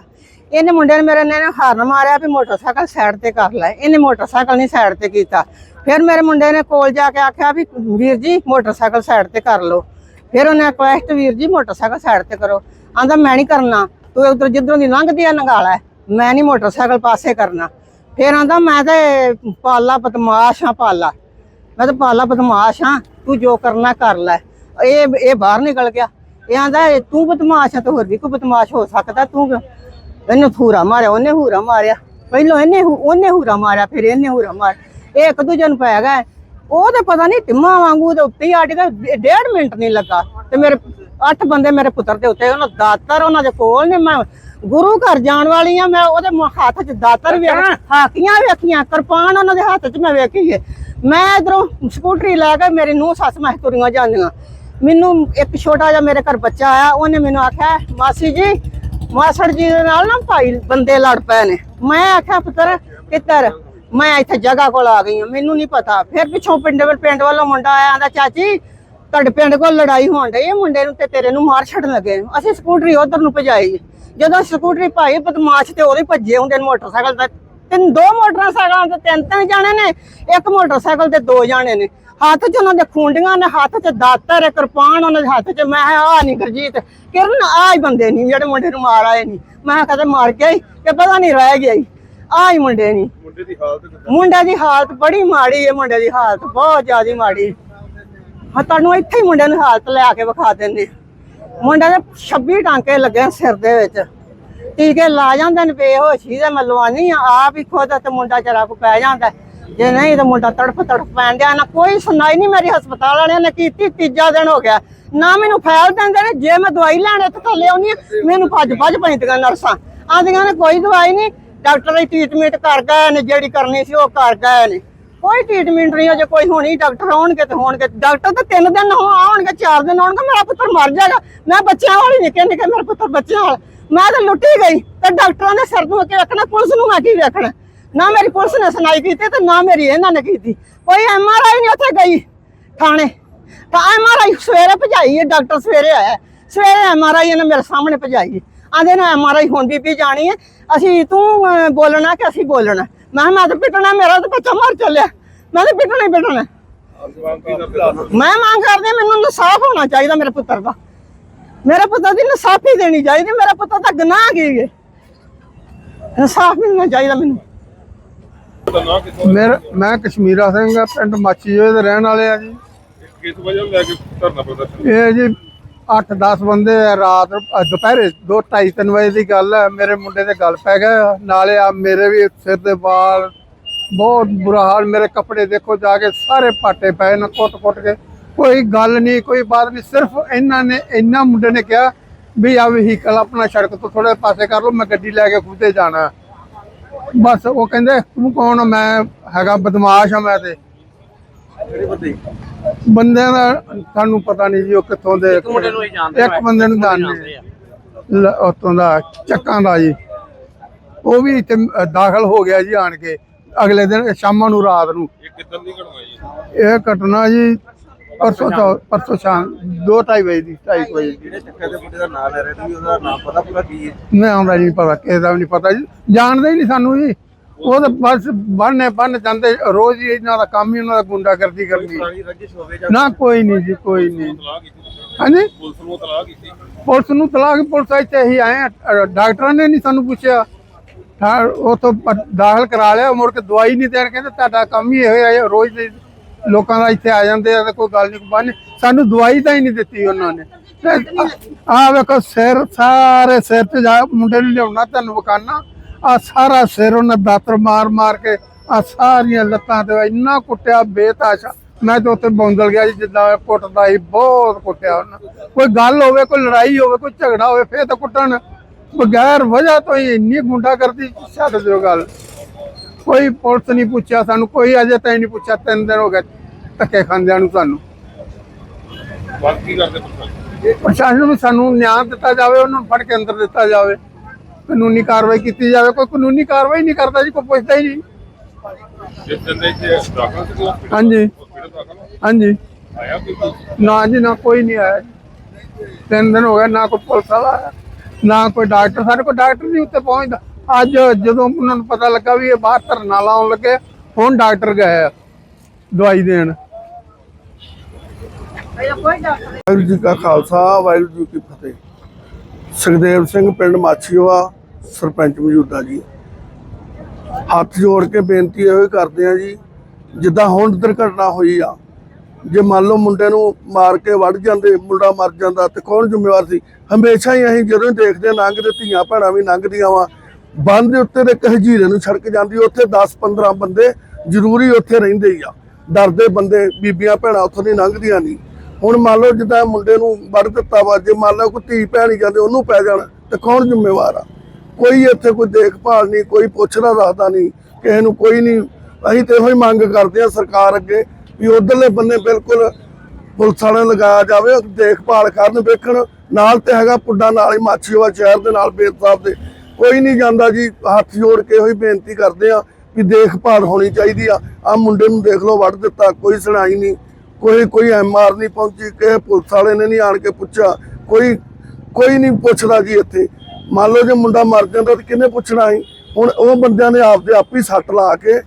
ਇਹਨੇ ਮੁੰਡੇ ਨੇ ਮੇਰੇ ਨੇ ਹਾਰਨ ਮਾਰਿਆ ਵੀ ਮੋਟਰਸਾਈਕਲ ਸਾਈਡ ਤੇ ਕਰ ਲੈ। ਇਹਨੇ ਮੋਟਰਸਾਈਕਲ ਨਹੀਂ ਸਾਈਡ ਤੇ ਕੀਤਾ। ਫਿਰ ਮੇਰੇ ਮੁੰਡੇ ਨੇ ਕੋਲ ਜਾ ਕੇ ਆਖਿਆ ਵੀ ਵੀਰ ਜੀ, ਮੋਟਰਸਾਈਕਲ ਸਾਈਡ ਤੇ ਕਰ ਲਓ। ਫਿਰ ਉਹਨੇ ਰਿਕੁਐਸਟ ਵੀਰ ਜੀ, ਮੋਟਰਸਾਈਕਲ ਸਾਈਡ ਤੇ ਕਰੋ। ਆਂਦਾ, ਮੈਂ ਨਹੀਂ ਕਰਨਾ। ਤੂੰ ਉਧਰ ਜਿੱਧਰੋਂ ਦੀ ਲੰਘਦੀ ਆ ਨਗਾਲਾ ਮੈਂ ਨਹੀਂ ਮੋਟਰਸਾਈਕਲ ਪਾਸੇ ਕਰਨਾ। ਫਿਰ ਆਂਦਾ, ਮੈਂ ਤੇ ਪਾਲਾ ਬਦਮਾਸ਼ ਆ, ਪਾਲਾ। ਮੈਂ ਤਾਂ ਪਾਲਾ ਬਦਮਾਸ਼ ਆ। ਤੂੰ ਜੋ ਕਰਨਾ ਕਰ ਲੈ। ਇਹ ਇਹ ਬਾਹਰ ਨਿਕਲ ਗਿਆ। ਇਹ ਆਂਦਾ ਤੂੰ ਬਦਮਾਸ਼ ਆ, ਤੇ ਹੋਰ ਵੀ ਕੋਈ ਬਦਮਾਸ਼ ਹੋ ਸਕਦਾ? ਤੂੰ ਇਹਨੇ ਹੂਰਾ ਮਾਰਿਆ ਉਹਨੇ ਹੂਰਾ ਮਾਰਿਆ। ਪਹਿਲਾਂ ਇਹਨੇ ਉਹਨੇ ਹੂਰਾ ਮਾਰਿਆ ਫਿਰ ਇਹਨੇ ਹੂਰਾ ਮਾਰ ਇਹ ਇੱਕ ਦੂਜੇ ਨੂੰ ਪੈ ਗਏ ਉਹ ਤੇ ਪਤਾ ਨਹੀਂ ਟਿੰਮਾ ਵਾਂਗੂ ਦੇ ਉੱਤੇ ਹੀ ਅੜ ਗਿਆ ਡੇਢ ਮਿੰਟ ਨਹੀਂ ਲੱਗਾ। ਤੇ ਮੇਰੇ ਅੱਠ ਬੰਦੇ ਮੇਰੇ ਪੁੱਤਰ ਦੇ ਉੱਤੇ ਉਹਨਾਂ ਦਾਤਰ ਉਹਨਾਂ ਦੇ ਕੋਲ ਨੇ। ਮੈਂ ਗੁਰੂ ਘਰ ਜਾਣ ਵਾਲੀ ਆ ਮੈਂ ਉਹਦੇ ਹੱਥ 'ਚ ਦਾਤਰ ਵੀ ਹਾਕੀਆਂ ਵੇਖੀਆਂ ਕਿਰਪਾਨ ਉਹਨਾਂ ਦੇ ਹੱਥ 'ਚ ਮੈਂ ਵੇਖੀ ਹੈ ਮੈਂ ਇਧਰੋਂ ਸਕੂਟਰੀ ਲੈ ਕੇ ਮੇਰੀ ਨੂੰਹ ਸੱਸ ਮੈਂ ਤੁਰੀਆਂ ਜਾਂਦੀਆਂ। ਮੈਨੂੰ ਇੱਕ ਛੋਟਾ ਜਿਹਾ ਮੇਰੇ ਘਰ ਬੱਚਾ ਆਇਆ ਉਹਨੇ ਮੈਨੂੰ ਆਖਿਆ ਮਾਸੀ ਜੀ ਮਾਸੜ ਜੀ ਦੇ ਨਾਲ ਨਾ ਭਾਈ ਬੰਦੇ ਲੜ ਪਏ ਨੇ। ਮੈਂ ਆਖਿਆ, ਪੁੱਤਰ ਕਿੱਧਰ ਮੈਂ ਇੱਥੇ ਜਗ੍ਹਾ ਕੋਲ ਆ ਗਈ ਹਾਂ, ਮੈਨੂੰ ਨਹੀਂ ਪਤਾ। ਫਿਰ ਪਿੱਛੋਂ ਪਿੰਡ ਵੱਲ ਪਿੰਡ ਵੱਲੋਂ ਮੁੰਡਾ ਆਇਆ, ਆਂਦਾ, ਚਾਚੀ, ਤੁਹਾਡੇ ਪਿੰਡ ਕੋਲ ਲੜਾਈ ਹੋਣ ਡਈ ਇਹ ਮੁੰਡੇ ਨੂੰ ਤੇ ਤੇਰੇ ਨੂੰ ਮਾਰ ਛੱਡਣ ਲੱਗੇ ਅਸੀਂ ਸਕੂਟਰੀ ਉਧਰ ਨੂੰ ਭਜਾਈ ਜਦੋਂ ਸਕੂਟਰੀ ਭਾਈ ਬਦਮਾਸ਼ ਤੇ ਉਹਦੇ ਭੱਜੇ ਹੁੰਦੇ ਨੇ ਮੋਟਰਸਾਈਕਲ ਤੇ ਤਿੰਨ ਦੋ ਮੋਟਰਸਾਈਕਲਾਂ ਤੇ ਤਿੰਨ ਤਿੰਨ ਜਾਣੇ ਨੇ ਇੱਕ ਮੋਟਰਸਾਈਕਲ ਤੇ ਦੋ ਜਾਣੇ ਨੇ। ਹੱਥ 'ਚ ਉਹਨਾਂ ਦੇ ਖੁੰਡੀਆਂ ਨੇ ਹੱਥ 'ਚ ਦਾਤਰ ਕਿਰਪਾਨ ਉਹਨਾਂ ਦੇ ਹੱਥ 'ਚ। ਮੈਂ ਆ ਨਹੀਂ ਗੁਰਜੀਤ ਕਿਰਨ ਆ ਹੀ ਬੰਦੇ ਨਹੀਂ ਜਿਹੜੇ ਮੁੰਡੇ ਨੂੰ ਮਾਰ ਆਏ ਨਹੀਂ ਮੈਂ ਕਦੇ ਮਾਰ ਗਿਆ ਹੀ ਕਿ ਪਤਾ ਨਹੀਂ ਰਹਿ ਗਿਆ ਹੀ ਆ ਹੀ ਮੁੰਡੇ ਨਹੀਂ ਮੁੰਡੇ ਦੀ ਹਾਲਤ ਮੁੰਡੇ ਦੀ ਹਾਲਤ ਬੜੀ ਮਾੜੀ ਹੈ ਮੁੰਡੇ ਦੀ ਹਾਲਤ ਬਹੁਤ ਜ਼ਿਆਦਾ ਮਾੜੀ। ਹਾਂ ਤੁਹਾਨੂੰ ਇੱਥੇ ਹੀ ਮੁੰਡੇ ਨੂੰ ਹਾਲਤ ਲਿਆ ਕੇ ਵਿਖਾ ਦਿੰਦੇ। ਮੁੰਡੇ ਦੇ 26 ਟਾਂਕੇ ਲੱਗੇ ਸਿਰ ਦੇ ਵਿੱਚ। ਟੀਕੇ ਲਾ ਜਾਂਦੇ ਨੇ, ਬੇਹੋਸ਼ੀ ਦੇ ਮੈਂ ਲਵਾਨੀ ਆਪ ਹੀ ਖੁਦ ਤੇ ਮੁੰਡਾ ਚਰਾ ਕੋ ਪੈ ਜਾਂਦਾ। ਜੇ ਨਹੀਂ ਤਾਂ ਮੁੰਡਾ ਤੜਫ ਤੜਫ ਪੈਣ ਨਾ ਕੋਈ ਸੁਣਾਈ ਨਹੀਂ ਮੇਰੀ ਹਸਪਤਾਲ ਵਾਲਿਆਂ ਨੇ ਕੀਤੀ, ਤੀਜਾ ਦਿਨ ਹੋ ਗਿਆ। ਨਾ ਮੈਨੂੰ ਫੈਲ ਦਿੰਦੇ ਨੇ, ਜੇ ਮੈਂ ਦਵਾਈ ਲੈਣ ਇੱਥੇ ਥੱਲੇ ਆਉਣੀ ਮੈਨੂੰ ਭੱਜ ਭੱਜ ਪੈਂਦੀਆਂ ਨਰਸਾਂ। ਆਂਦੀਆਂ ਨੇ ਕੋਈ ਦਵਾਈ ਨਹੀਂ ਡਾਕਟਰ ਦੀ ਟ੍ਰੀਟਮੈਂਟ ਕਰ ਗਏ ਨੇ, ਜਿਹੜੀ ਕਰਨੀ ਸੀ ਉਹ ਕਰ ਗਏ ਨੇ। ਕੋਈ ਟ੍ਰੀਟਮੈਂਟ ਨਹੀਂ ਅਜੇ ਕੋਈ ਹੋਣੀ, ਡਾਕਟਰ ਆਉਣਗੇ ਤੇ ਹੋਣਗੇ। ਡਾਕਟਰ ਤਾਂ ਤਿੰਨ ਦਿਨ ਆਉਣਗੇ, ਚਾਰ ਦਿਨ ਆਉਣਗੇ, ਮੇਰਾ ਪੁੱਤਰ ਮਰ ਜਾਏਗਾ। ਮੈਂ ਬੱਚਿਆਂ ਵਾਲੀ ਨਿੱਕੇ ਨਿੱਕੇ ਮੇਰਾ ਪੁੱਤਰ ਬੱਚਿਆਂ ਵਾਲਾ। ਮੈਂ ਤਾਂ ਲੁੱਟੀ ਗਈ ਤੇ ਡਾਕਟਰਾਂ ਨੇ ਸਿਰ ਨੂੰ ਕੀ ਵੇਖਣਾ ਪੁਲਿਸ ਨੂੰ ਮੈਂ ਕੀ ਵੇਖਣਾ? ਨਾ ਮੇਰੀ ਪੁਲਿਸ ਨੇ ਸੁਣਾਈ ਕੀਤੀ ਤੇ ਨਾ ਮੇਰੀ ਇਹਨਾਂ ਨੇ ਕੀਤੀ। ਕੋਈ ਐਮਆਰਆਈ ਨਹੀਂ ਉੱਥੇ ਗਈ ਥਾਣੇ। ਤਾਂ ਐਮਆਰਆਈ ਸਵੇਰੇ ਭਜਾਈ ਹੈ ਡਾਕਟਰ ਸਵੇਰੇ ਆਇਆ ਸਵੇਰੇ ਐਮਆਰਆਈ ਇਹਨੇ ਮੇਰੇ ਸਾਹਮਣੇ ਭਜਾਈ। ਆਂਦੇ ਨਾ ਐਮਆਰਆਈ ਹੁਣ ਬੀਬੀ ਜਾਣੀ ਹੈ। ਅਸੀਂ ਤੂੰ ਬੋਲਣਾ ਕਿ ਅਸੀਂ ਬੋਲਣਾ? ਮੈਂ ਮੈਂ ਤਾਂ ਪਿੱਟਣਾ ਮੇਰਾ ਤਾਂ ਬੱਚਾ ਮਰ ਚੱਲਿਆ। ਮੈਂ ਤਾਂ ਪਿੱਟਣਾ ਹੀ ਪਿੱਟਣਾ। ਮੈਂ ਮੰਗ ਕਰਦੀ ਮੈਨੂੰ ਇਨਸਾਫ ਹੋਣਾ ਚਾਹੀਦਾ ਮੇਰੇ ਪੁੱਤਰ ਦਾ। ਮੇਰੇ ਪੁੱਤਰ ਦੀ ਇਨਸਾਫੀ ਦੇਣੀ ਚਾਹੀਦੀ ਮੇਰਾ ਪੁੱਤਰ ਤਾਂ ਗੁਨਾਹ ਕੀ ਹੈ ਇਨਸਾਫ ਮਿਲਣਾ ਚਾਹੀਦਾ ਮੈਨੂੰ। ਮੇਰਾ ਮੈਂ ਕਸ਼ਮੀਰਾ ਸਿੰਘ ਆ ਪਿੰਡ ਮਾਚੀਏ ਦੇ ਰਹਿਣ ਵਾਲੇ ਆ ਜੀ। ਕਿਸ ਵਜ੍ਹਾ ਲੈ ਕੇ ਧਰਨਾ ਪ੍ਰਦਰਸ਼ਨ ਇਹ ਜੀ 8-10 ਬੰਦੇ ਆ ਰਾਤ ਦੁਪਹਿਰੇ 2:30 ਵਜੇ ਦੀ ਗੱਲ ਹੈ ਮੇਰੇ ਮੁੰਡੇ ਦੇ ਗੱਲ ਪੈ ਗਏ ਨਾਲੇ ਆ ਮੇਰੇ ਵੀ ਸਿਰ ਦੇ ਵਾਲ ਬਹੁਤ ਬੁਰਾ ਹਾਲ ਮੇਰੇ ਕੱਪੜੇ ਦੇਖੋ ਜਾ ਕੇ ਸਾਰੇ ਪਾਟੇ ਪਏ ਨੇ ਕੁੱਟ-ਕੁੱਟ ਕੇ। ਕੋਈ ਗੱਲ ਨਹੀਂ ਕੋਈ ਬਾਤ ਨਹੀਂ ਸਿਰਫ ਇਹਨਾਂ ਨੇ ਇੰਨਾ ਮੁੰਡੇ ਨੇ ਕਿਹਾ ਵੀ ਆ ਵਹੀਕਲ ਆਪਣਾ ਸੜਕ ਤੋਂ ਥੋੜੇ ਪਾਸੇ ਕਰ ਲਓ ਮੈਂ ਗੱਡੀ ਲੈ ਕੇ ਖੁਦੇ ਜਾਣਾ। ਬਸ ਉਹ ਕਹਿੰਦੇ ਤੂੰ ਕੌਣ? ਮੈਂ ਹੈਗਾ ਬਦਮਾਸ਼ ਆ ਮੈਂ ਤੇ। ਬੰਦਿਆਂ ਦਾ ਸਾਨੂੰ ਪਤਾ ਨਹੀਂ ਜੀ ਉਹ ਕਿੱਥੋਂ ਦੇ ਇੱਕ ਮੁੰਡੇ ਨੂੰ ਜਾਣਦੇ ਇੱਕ ਬੰਦੇ ਨੂੰ ਜਾਣਦੇ ਲ- ਉੱਥੋਂ ਦਾ ਚੱਕਾਂ ਦਾ ਜੀ। ਉਹ ਵੀ ਇੱਥੇ ਦਾਖਲ ਹੋ ਗਿਆ ਜੀ ਆਣ ਕੇ। ਅਗਲੇ ਦਿਨ ਸ਼ਾਮਾਂ ਨੂੰ ਰਾਤ ਨੂੰ। ਇਹ ਕਿੱਦਾਂ ਦੀ ਘਟਨਾ ਜੀ? ਇਹ ਘਟਨਾ ਜੀ ਪਰਸੋਂ ਚੌ- ਪਰਸੋਂ ਸ਼ਾਮ। 2:30 ਵਜੇ ਦੀ 2:30 ਵਜੇ ਦੀ। ਜਿਹੜੇ ਚੱਕਰ ਦੇ ਮੁੰਡੇ ਦਾ ਨਾਮ ਲੈ ਰਹੇ ਉਹਦਾ ਨਾਮ ਪਤਾ ਪੂਰਾ ਕੀ ਹੈ? ਨਹੀਂ ਆਉਂਦਾ ਨਹੀਂ ਪਤਾ ਕਿਸੇ ਦਾ ਵੀ ਨਹੀਂ ਪਤਾ। ਜੀ ਜਾਣਦੇ ਹੀ ਨਹੀਂ ਸਾਨੂੰ ਜੀ। ਉਹ ਤਾਂ ਬਸ ਬੰਨੇ ਬੰਨ ਜਾਂਦੇ ਰੋਜ਼ ਹੀ ਇਹਨਾਂ ਦਾ ਕੰਮ ਹੀ ਉਹਨਾਂ ਦਾ ਗੁੰਡਾਗਰਦੀ ਕਰਨੀ ਪੁਰਾਣੀ ਰੰਜਿਸ਼ ਹੋਵੇ ਜਾਂ ਨਾ ਕੋਈ ਨਹੀਂ ਜੀ ਕੋਈ ਨਹੀਂ। ਤਲਾਕ ਕੀਤੀ ਹਾਂਜੀ? ਪੁਲਿਸ ਨੂੰ ਤਲਾਕ ਕੀਤੀ ਪੁਲਿਸ ਨੂੰ ਤਲਾਕ ਪੁਲਿਸ ਇੱਥੇ ਹੀ ਆਏ ਆ, ਡਾਕਟਰਾਂ ਨੇ ਨਹੀਂ ਸਾਨੂੰ ਪੁੱਛਿਆ। ਹਾਂ ਉਹ ਤੋਂ ਪ- ਦਾਖਲ ਕਰਾ ਲਿਆ ਮੁੜ ਕੇ ਦਵਾਈ ਨਹੀਂ ਦੇਣ ਕਹਿੰਦੇ ਤੁਹਾਡਾ ਕੰਮ ਹੀ ਇਹੋ ਹੈ ਰੋਜ਼ ਦੇ ਲੋਕਾਂ ਦਾ ਇੱਥੇ ਆ ਜਾਂਦੇ ਆ ਤੇ ਕੋਈ ਗੱਲ ਨਹੀਂ ਬੰਨ ਸਾਨੂੰ ਦਵਾਈ ਤਾਂ ਹੀ ਨਹੀਂ ਦਿੱਤੀ ਉਹਨਾਂ ਨੇ। ਆ ਵੇਖੋ ਸਿਰ, ਸਾਰੇ ਸਿਰ ਤੇ ਜਾ ਮੁੰਡੇ ਨੂੰ ਲਿਆਉਣਾ ਤੁਹਾਨੂੰ ਵਿਖਾਣਾ ਆ ਸਾਰਾ ਸਿਰ ਉਹਨਾਂ ਦਾਤਰ ਮਾਰ ਮਾਰ ਕੇ ਆ ਸਾਰੀਆਂ ਲੱਤਾਂ ਤੇ ਇੰਨਾ ਕੁੱਟਿਆ, ਬੇਤਾਸ਼ਾ। ਮੈਂ ਤਾਂ ਉੱਥੇ ਬੌਂਦਲ ਗਿਆ ਜੀ ਜਿੱਦਾਂ ਕੁੱਟਦਾ ਸੀ, ਬਹੁਤ ਕੁੱਟਿਆ ਉਹਨਾਂ। ਕੋਈ ਗੱਲ ਹੋਵੇ, ਕੋਈ ਲੜਾਈ ਹੋਵੇ, ਕੋਈ ਝਗੜਾ ਹੋਵੇ, ਫੇਰ ਤਾਂ ਕੁੱਟਣ। ਬਗੈਰ ਵਜ੍ਹਾ ਤੋਂ ਹੀ ਇੰਨੀ ਗੁੰਡਾ ਕਰਦੀ ਛੱਡ ਦਿਓ ਗੱਲ। ਕੋਈ ਪੁਲਿਸ ਨਹੀਂ ਪੁੱਛਿਆ ਸਾਨੂੰ ਕੋਈ ਅਜੇ ਤਾਈਂ ਨਹੀਂ ਪੁੱਛਿਆ ਤਿੰਨ ਦਿਨ ਹੋ ਗਏ ਧੱਕੇ ਖਾਂਦਿਆਂ ਨੂੰ ਸਾਨੂੰ। ਬਾਤ ਕੀ ਕਰਦੇ ਪ੍ਰਸ਼ਾਸਨ? ਪ੍ਰਸ਼ਾਸਨ ਨੂੰ ਸਾਨੂੰ ਨਿਆਂ ਦਿੱਤਾ ਜਾਵੇ ਉਹਨਾਂ ਨੂੰ ਫੜ ਕੇ ਅੰਦਰ ਦਿੱਤਾ ਜਾਵੇ। ਕਾਨੂੰਨੀ ਕਾਰਵਾਈ ਕੀਤੀ ਜਾਵੇ ਕੋਈ ਕਾਨੂੰਨੀ ਕਾਰਵਾਈ ਨਹੀਂ ਕਰਦਾ ਜੀ ਕੋਈ ਪੁੱਛਦਾ ਹੀ ਨਹੀਂ। ਹਾਂਜੀ? ਹਾਂਜੀ? ਨਾ ਜੀ ਨਾ ਕੋਈ ਨਹੀਂ ਆਇਆ। ਤਿੰਨ ਦਿਨ ਹੋ ਗਏ ਨਾ ਕੋਈ ਪੁਲਿਸ ਵਾਲਾ ਆਇਆ ਨਾ ਕੋਈ ਡਾਕਟਰ ਸਾਡੇ ਕੋਲ ਡਾਕਟਰ ਨਹੀਂ ਉੱਤੇ ਪਹੁੰਚਦਾ। ਅੱਜ ਜਦੋਂ ਉਹਨਾਂ ਨੂੰ ਪਤਾ ਲੱਗਾ ਵੀ ਇਹ ਬਾਹਰ ਧਰਨਾ ਲਾਉਣ ਲੱਗੇ ਹੁਣ ਡਾਕਟਰ ਗਏ ਆ ਦਵਾਈ ਦੇਣ। ਵਾਹਿਗੁਰੂ ਜੀ ਕਾ ਖਾਲਸਾ ਵਾਹਿਗੁਰੂ ਜੀ ਕੀ ਫਤਿਹ। ਸੁਖਦੇਵ ਸਿੰਘ ਪਿੰਡ ਮਾਛੀਵਾ ਸਰਪੰਚ ਮੌਜੂਦਾ ਜੀ। ਹੱਥ ਜੋੜ ਕੇ ਬੇਨਤੀ ਇਹੋ ਹੀ ਕਰਦੇ ਆ ਜੀ ਜਿੱਦਾਂ ਹੁਣ ਦੁਰਘਟਨਾ ਹੋਈ ਆ ਜੇ ਮੰਨ ਲਓ ਮੁੰਡੇ ਨੂੰ ਮਾਰ ਕੇ ਵੱਢ ਜਾਂਦੇ ਮੁੰਡਾ ਮਰ ਜਾਂਦਾ ਤੇ ਕੌਣ ਜ਼ਿੰਮੇਵਾਰ ਸੀ? ਹਮੇਸ਼ਾ ਹੀ ਅਸੀਂ ਜਦੋਂ ਦੇਖਦੇ ਹਾਂ ਲੰਘਦੇ ਧੀਆਂ ਭੈਣਾਂ ਵੀ ਲੰਘਦੀਆਂ ਵਾ ਬੰਦ ਦੇ ਉੱਤੇ ਤੇ ਇੱਕ ਨੂੰ ਛੜਕ ਜਾਂਦੀ, ਉੱਥੇ 10 15 ਬੰਦੇ ਜ਼ਰੂਰੀ ਉੱਥੇ ਰਹਿੰਦੇ ਹੀ ਆ। ਡਰਦੇ ਬੰਦੇ, ਬੀਬੀਆਂ ਭੈਣਾਂ ਉੱਥੋਂ ਦੀ ਲੰਘਦੀਆਂ ਨਹੀਂ। ਹੁਣ ਮੰਨ ਲਓ ਜਿੱਦਾਂ ਮੁੰਡੇ ਨੂੰ ਵੱਢ ਦਿੱਤਾ ਵਾ, ਜੇ ਮੰਨ ਲਓ ਕੋਈ ਧੀ ਭੈਣ ਹੀ ਜਾਂਦੇ, ਉਹਨੂੰ ਪੈ ਜਾਣਾ, ਤੇ ਕੌਣ ਜ਼ਿੰਮੇਵਾਰ ਆ? ਕੋਈ ਇੱਥੇ ਕੋਈ ਦੇਖਭਾਲ ਨਹੀਂ, ਕੋਈ ਪੁੱਛਦਾ ਦੱਸਦਾ ਨਹੀਂ, ਕਿਸੇ ਨੂੰ ਕੋਈ ਨਹੀਂ। ਅਸੀਂ ਤੇ ਇਹੋ ਹੀ ਮੰਗ ਕਰਦੇ ਆ ਸਰਕਾਰ ਅੱਗੇ ਵੀ ਉਧਰਲੇ ਬੰਨੇ ਬਿਲਕੁਲ ਪੁਲਿਸ ਵਾਲਿਆਂ ਲਗਾਇਆ ਜਾਵੇ, ਦੇਖਭਾਲ ਕਰਨ, ਵੇਖਣ। ਨਾਲ ਤੇ ਹੈਗਾ ਪੁੱਡਾ ਨਾਲ ਹੀ ਮਾਛੀਵਾਲ ਸ਼ਹਿਰ ਦੇ ਨਾਲ, ਬੇਦ ਸਾਹਿਬ ਦੇ। ਕੋਈ ਨਹੀਂ ਜਾਂਦਾ ਜੀ, ਹੱਥ ਜੋੜ ਕੇ ਇਹੋ ਬੇਨਤੀ ਕਰਦੇ ਆ ਵੀ ਦੇਖਭਾਲ ਹੋਣੀ ਚਾਹੀਦੀ ਆ। ਆ ਮੁੰਡੇ ਨੂੰ ਦੇਖ ਲਓ, ਵੱਢ ਦਿੱਤਾ, ਕੋਈ ਸੁਣਾਈ ਨਹੀਂ। ਕੋਈ ਕੋਈ ਐਮਆਰ ਨਹੀਂ ਪਹੁੰਚੀ, ਕਿਸੇ ਪੁਲਿਸ ਵਾਲੇ ਨੇ ਨਹੀਂ ਆਣ ਕੇ ਪੁੱਛਿਆ। ਕੋਈ ਕੋਈ ਨਹੀਂ ਪੁੱਛਦਾ ਜੀ ਇੱਥੇ। ਮੰਨ ਲਓ ਜੇ ਮੁੰਡਾ ਮਰ ਜਾਂਦਾ ਤਾਂ ਕਿਹਨੇ ਪੁੱਛਣਾ ਸੀ? ਹੁਣ ਉਹ ਬੰਦਿਆਂ ਨੇ ਆਪਦੇ ਆਪ ਹੀ ਸੱਟ ਲਾ ਕੇ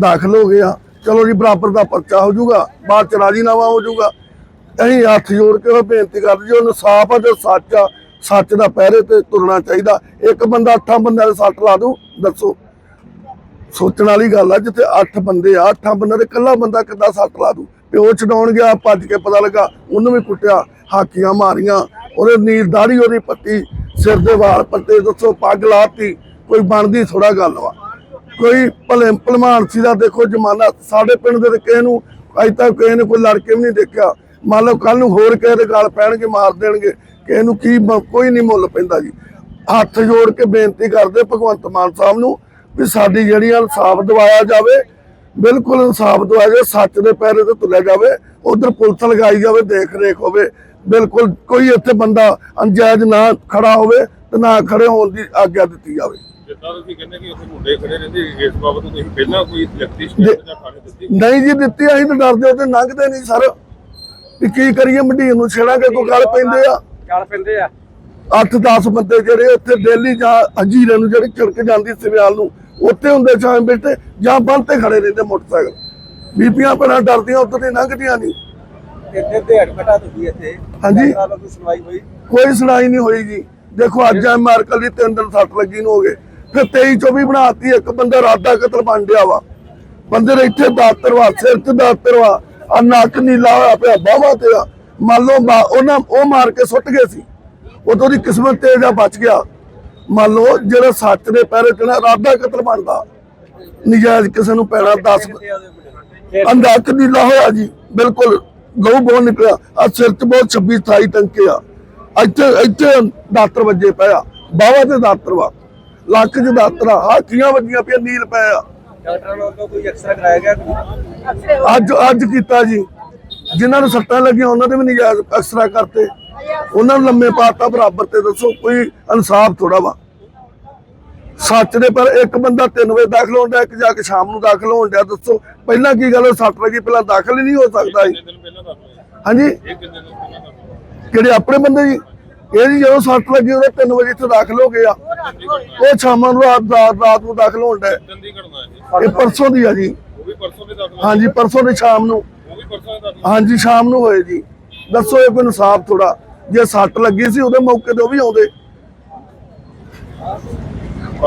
ਦਾਖਲ ਹੋ ਗਿਆ ਚਲੋ ਜੀ, ਬਰਾਬਰ ਦਾ ਪਰਚਾ ਹੋ ਜਾਊਗਾ, ਬਾਅਦ ਚ ਰਾਜੀਨਾਮਾ ਹੋ ਜਾਊਗਾ। ਅਸੀਂ ਹੱਥ ਜੋੜ ਕੇ ਉਹ ਬੇਨਤੀ ਕਰਦੇ ਜੋ ਇਨਸਾਫ ਆ, ਜੋ ਸੱਚ ਆ ਸੱਚ ਦਾ ਪਹਿਰੇ ਤੇ ਤੁਰਨਾ ਚਾਹੀਦਾ। ਇੱਕ ਬੰਦਾ ਅੱਠਾਂ ਬੰਦਿਆਂ ਦੇ ਸੱਟ ਲਾ ਦੂ ਦੱਸੋ। ਸੋਚਣ ਵਾਲੀ ਗੱਲ ਆ, ਜਿੱਥੇ ਅੱਠ ਬੰਦੇ ਆ 8 ਬੰਦਿਆਂ ਦੇ ਇਕੱਲਾ ਬੰਦਾ ਕਿੱਦਾਂ ਸੱਟ ਲਾ ਦੂ ਪਿਓ ਛਡਾਉਣ ਗਿਆ, ਭੱਜ ਕੇ ਪਤਾ ਲੱਗਾ, ਉਹਨੂੰ ਵੀ ਕੁੱਟਿਆ, ਹਾਕੀਆਂ ਮਾਰੀਆਂ। ਉਹਦੇ ਨੀਰ ਦਾੜੀ, ਉਹਦੀ ਪੱਟੀ ਸਿਰ ਦੇ ਵਾਲ ਪੱਤੇ, ਦੱਸੋ, ਪੱਗ ਲਾਤੀ। ਕੋਈ ਬਣਦੀ ਥੋੜਾ ਗੱਲ ਵਾ। ਕੋਈ ਭਲੇ ਭਲਮਾਨ ਸੀ ਦਾ ਦੇਖੋ ਜਮਾਨਾ, ਸਾਡੇ ਪਿੰਡ ਦੇ ਕਿਸੇ ਨੂੰ ਅਜ ਤੱਕ ਕਿਸੇ ਨੇ ਕੋਈ ਲੜਕੇ ਵੀ ਨਹੀਂ ਦੇਖਿਆ। ਮੰਨ ਲਓ ਕੱਲ ਨੂੰ ਹੋਰ ਕਿਸੇ ਦੇ ਗਾਲ ਪੈਣਗੇ, ਮਾਰ ਦੇਣਗੇ। ਕਿਸੇ ਨੂੰ ਕੀ ਕੋਈ ਨਹੀਂ ਮੁੱਲ ਪੈਂਦਾ ਜੀ। ਹੱਥ ਜੋੜ ਕੇ ਬੇਨਤੀ ਕਰਦੇ ਭਗਵੰਤ ਮਾਨ ਸਾਹਿਬ ਨੂੰ ਵੀ ਸਾਡੀ ਜਿਹੜੀ ਇਨਸਾਫ ਦਿਵਾਇਆ ਜਾਵੇ ਬਿਲਕੁਲ ਇਨਸਾਫ ਦਿਵਾਇਆ ਜਾਵੇ ਸੱਚ ਦੇ ਪੈਰੇ ਤੇ ਤੁਲਿਆ ਜਾਵੇ ਉਧਰ ਪੁਲਿਸ ਲਗਾਈ ਜਾਵੇ ਦੇਖ ਰੇਖ ਹੋਵੇ ਬਿਲਕੁਲ ਕੋਈ ਇੱਥੇ ਬੰਦਾ ਅੰਜਾਇਜ਼ ਨਾ ਖੜਾ ਹੋਵੇ ਤੇ ਨਾ ਖੜੇ ਹੋਣ ਦੀ ਆਗਿਆ ਦਿੱਤੀ ਜਾਵੇ। ਕਿ ਨਹੀਂ ਜੀ ਦਿੱਤੀ ਅਸੀਂ ਤਾਂ ਡਰਦੇ ਉਹਦੇ ਲੰਘਦੇ ਨਹੀਂ ਸਰ। ਕੀ ਕਰੀਏ ਮੰਡੀਰ ਨੂੰ ਛੇੜਾਂਗੇ ਕੋਈ ਗੱਲ ਪੈਂਦੇ ਆ। ਪੈਂਦੇ ਆ। 8-10 ਬੰਦੇ ਜਿਹੜੇ ਉੱਥੇ ਡੇਲੀ ਜਾਂ ਹਜੀਰੇ ਨੂੰ ਜਿਹੜੀ ਚੜਕ ਜਾਂਦੀ ਸਿਵਿਆਲ ਨੂੰ ਉੱਥੇ ਹੁੰਦੇ ਛਾਂ ਬੈਠੇ ਜਾਂ ਬੰਦ ਤੇ ਖੜੇ ਰਹਿੰਦੇ ਮੋਟਰਸਾਈਕਲ। ਬੀਬੀਆਂ ਭੈਣਾਂ ਡਰਦੀਆਂ ਉੱਧਰ ਦੀ ਲੰਘਦੀਆਂ ਨਹੀਂ। ਇੱਥੇ ਦਿਹਾੜ ਘਟਾ ਦਿੱਤੀ ਇੱਥੇ। ਹਾਂਜੀ। ਕੋਈ ਸੁਣਵਾਈ ਹੋਈ? ਕੋਈ ਸੁਣਾਈ ਨਹੀਂ ਹੋਈ ਜੀ। ਦੇਖੋ ਅੱਜ ਐ ਮਾਰਕਲ ਦੀ ਤਿੰਨ ਦਿਨ ਸੱਟ ਲੱਗੀ ਨੂੰ ਹੋ ਗਏ। ਫਿਰ 23 24 ਬਣਾਤੀ ਇੱਕ ਬੰਦਾ ਰਾਦਾ ਕਤਲ ਬਣ ਗਿਆ ਵਾ। ਬੰਦੇ ਇੱਥੇ ਦਾਤਰ ਵਾ ਸਿਰ ਤੇ ਦਾਤਰ ਵਾ ਆ ਨੱਕ ਨੀਲਾ ਹੋਇਆ ਪਿਆ ਬਾਹਾਂ ਤੇ ਆ। ਮੰਨ ਲਓ ਉਹਨਾਂ ਉਹ ਮਾਰ ਕੇ ਸੁੱਟ ਗਏ ਸੀ। ਉਦੋਂ ਦੀ ਕਿਸਮਤ ਤੇਜ ਆ ਬਚ ਗਿਆ। ਮੰਨ ਲਓ ਜਿਹੜਾ ਸੱਚ ਦੇ ਪੈਰੇ ਚੜਾ ਰਾਦਾ ਕਤਲ ਬਣਦਾ ਨਜਾਇਜ਼ ਕਿਸੇ ਨੂੰ ਪੈਣਾ 10 ਅੰਦਾ ਨੀਲਾ ਹੋਇਆ ਜੀ ਬਿਲਕੁਲ ਲਹੂ ਬਹੁਤ ਨਿਕਲਿਆ। ਆ ਸਿਰ ਤੇ ਬਹੁਤ 26 28 ਟੰਕੇ ਆ। ਇੱਥੇ ਇੱਥੇ ਦਾਤਰ ਵੱਜੇ ਪਿਆ ਬਾਵਾ ਤੇ ਦਾਤਰ ਵਾ। ਲੱਕ 'ਚ ਦਾਤਰ ਆ। ਆਹ ਕੀਆਂ ਵੱਜੀਆਂ ਪਿਆ ਨੀਲ ਪਿਆ ਡਾਕਟਰਾਂ ਵੱਲੋਂ ਕੋਈ ਐਕਸਰਾ ਕਰਾਇਆ ਗਿਆ? ਅੱਜ ਅੱਜ ਕੀਤਾ ਜੀ। ਜਿਨ੍ਹਾਂ ਨੂੰ ਸੱਟਾਂ ਲੱਗੀਆਂ ਉਹਨਾਂ ਦੇ ਵੀ ਨਜਾਇਜ਼ ਐਕਸਰਾ ਕਰਤੇ। ਉਹਨਾਂ ਨੂੰ ਲੰਮੇ ਪਾਤਾ ਬਰਾਬਰ ਤੇ ਦੱਸੋ ਕੋਈ ਇਨਸਾਫ ਥੋੜਾ ਵਾ। ਸੱਚ ਦੇ ਪਰ ਇੱਕ ਬੰਦਾ 3 ਵਜੇ ਦਾਖਲ ਹੁੰਦਾ ਇੱਕ ਜਾ ਕੇ ਸ਼ਾਮ ਨੂੰ ਦਾਖਲ ਹੋਣ ਡਿਆ ਦੱਸੋ। ਪਹਿਲਾਂ ਕੀ ਗੱਲ ਉਹ ਸੱਟ ਲੱਗੀ ਪਹਿਲਾਂ ਦਾਖਲ ਹੀ ਨਹੀਂ ਹੋ ਸਕਦਾ ਜੀ। ਹਾਂਜੀ। ਕਿਹੜੇ ਆਪਣੇ ਬੰਦੇ ਜੀ? ਇਹ ਜੀ ਜਦੋਂ ਸੱਟ ਲੱਗੀ ਉਹਦੇ 3 ਵਜੇ ਇੱਥੇ ਦਾਖਲ ਹੋ ਗਏ ਆ। ਉਹ ਸ਼ਾਮਾਂ ਨੂੰ ਰਾਤ ਰਾਤ ਰਾਤ ਨੂੰ ਦਾਖਲ ਹੋਣ ਡਿਆ। ਇਹ ਪਰਸੋਂ ਦੀ ਆ ਜੀ। ਹਾਂਜੀ ਪਰਸੋਂ ਦੀ ਸ਼ਾਮ ਨੂੰ। ਹਾਂਜੀ, ਸ਼ਾਮ ਨੂੰ ਹੋਏ ਜੀ। ਦੱਸੋ ਇਹ ਕੋਈ ਇਨਸਾਫ ਥੋੜਾ ਜੇ ਸੱਟ ਲੱਗੀ ਸੀ, ਉਹਦੇ ਮੌਕੇ ਤੇ ਉਹ ਵੀ ਆਉਂਦੇ।